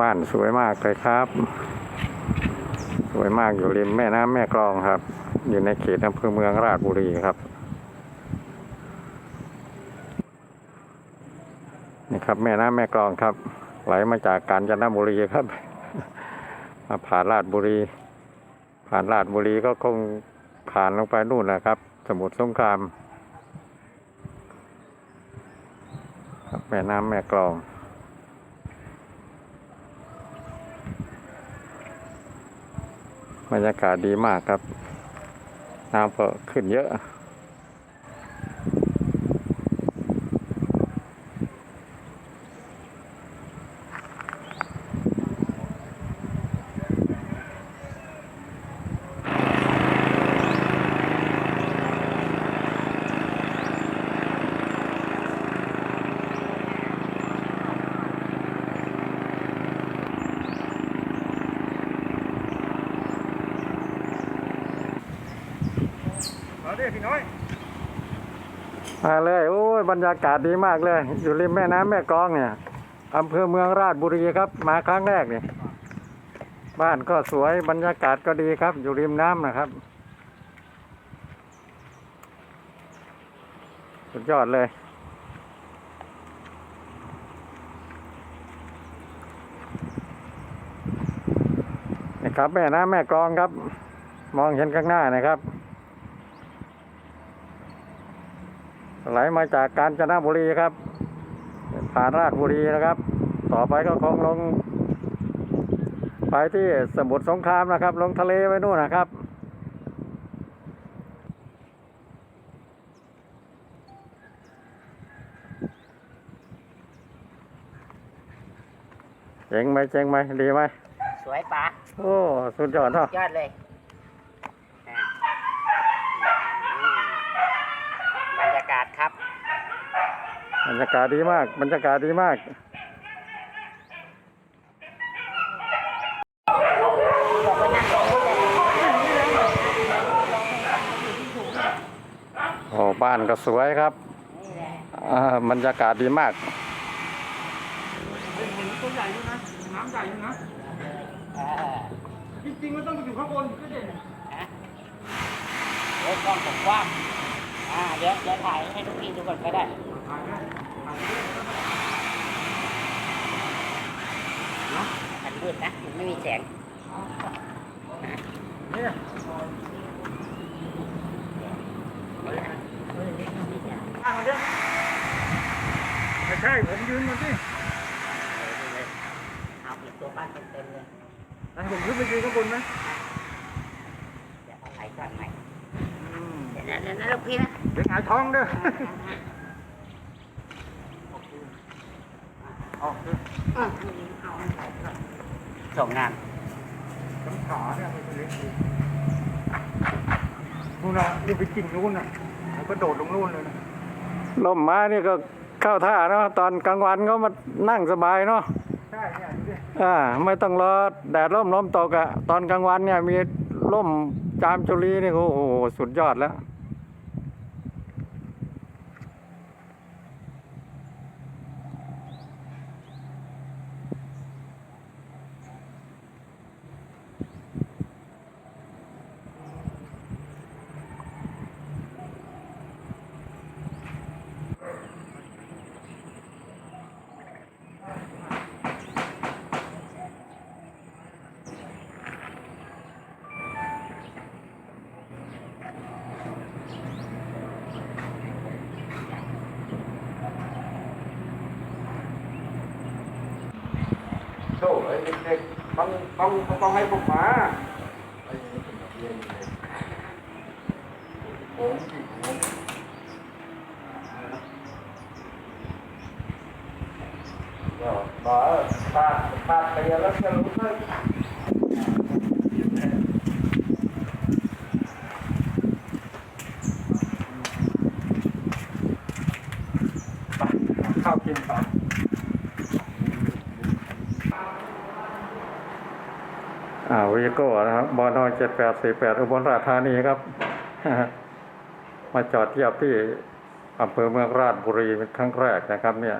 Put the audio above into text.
บ้านสวยมากเลยครับ สวยมากอยู่ริมแม่น้ำแม่กลองครับ อยู่ในเขตอำเภอเมืองราชบุรีครับ นี่ครับแม่น้ำแม่กลองครับ ไหลมาจากกาญจนบุรีครับ มาผ่านราชบุรี ผ่านราชบุรีก็คงผ่านลงไปนู่นนะครับ สมุทรสงครามแม่น้ำแม่กลอง บรรยากาศดีมากครับ น้ำก็ขึ้นเยอะ มาดิพี่น้อยมาเลยโอ้ยบรรยากาศดีมากเลย อยู่ริมแม่น้ำแม่กลองเนี่ยอำเภอเมืองราชบุรีครับ มาครั้งแรกเนี่ยบ้านก็สวยบรรยากาศก็ดีครับ อยู่ริมน้ำนะครับ สุดยอดเลยนี่ครับแม่น้ำแม่กลองครับ มองเห็นข้างหน้านะครับ ไหล มาจากกาญจนบุรีครับ ผ่านราชบุรีนะครับ ต่อไปก็คงลง ไปที่สมุทรสงครามนะครับ ลงทะเลไปนู่นนะครับเจ๋งไหมเจ๋งไหมดีไหมสวยปะโอ้ สุดยอดเนาะยอดเลยอะอืมบรรยากาศครับ บรรยากาศดีมาก บรรยากาศดีมากโอ้บ้านก็สวยครับอ่าบรรยากาศดีมากเห็นตัวใหญ่ด้วยนะน้ำใหญ่ด้วยนะจริงๆมันต้องอยู่ข้างบนก็เด่นะเดี๋ยวกล้องผมกว้างอ่าเดี๋ยวเดี๋ยวถ่ายให้ทุกทีดูก่อนก็ได้ถ่ายได้ มันมืดนะมันไม่มีแสงเนี่ยข้างมันเนี่ยไม่ใช่ผมยืนมันสิเอาอีกตัวบ้านเต็มๆเลยนั่นผมขึ้นไปยืนข้างบนไหมเดี๋ยวเอาไหลก่อนไหมอืมเดี๋ยวนะเดี๋ยวนะลูกพี่นะเดี๋ยวหงายท้องเด้อออกเด้ออืมเอาอันไหลก่อน ส่งงานต้นขาเนี่ยมันจะเล็กดีนู่นน่ะนี่ไปกินนู่นน่ะแล้วก็โดดลงนู่นเลยนะลมมานี่ก็เข้าท่าเนาะตอนกลางวันก็มานั่งสบายเนาะใช่เนี่ยดูดิอ่าไม่ต้องรอแดดร่มลมตกอะตอนกลางวันเนี่ยมีร่มจามจุลีนี่ก็โอ้โหสุดยอดแล้ว เด็กๆต้องต้องต้องให้ผมมาผมจิผมก็บอกว่าปาดปาดไปแล้วจะรู้เลยไปข้าวกินต่ออ่าเวิโก้นะครับบอนอยเจ็ดอุบลราชธานีครับ มาจอดเทียบที่อำเภอเมืองราชบุรีเป็นครั้งแรกนะครับ เนี่ย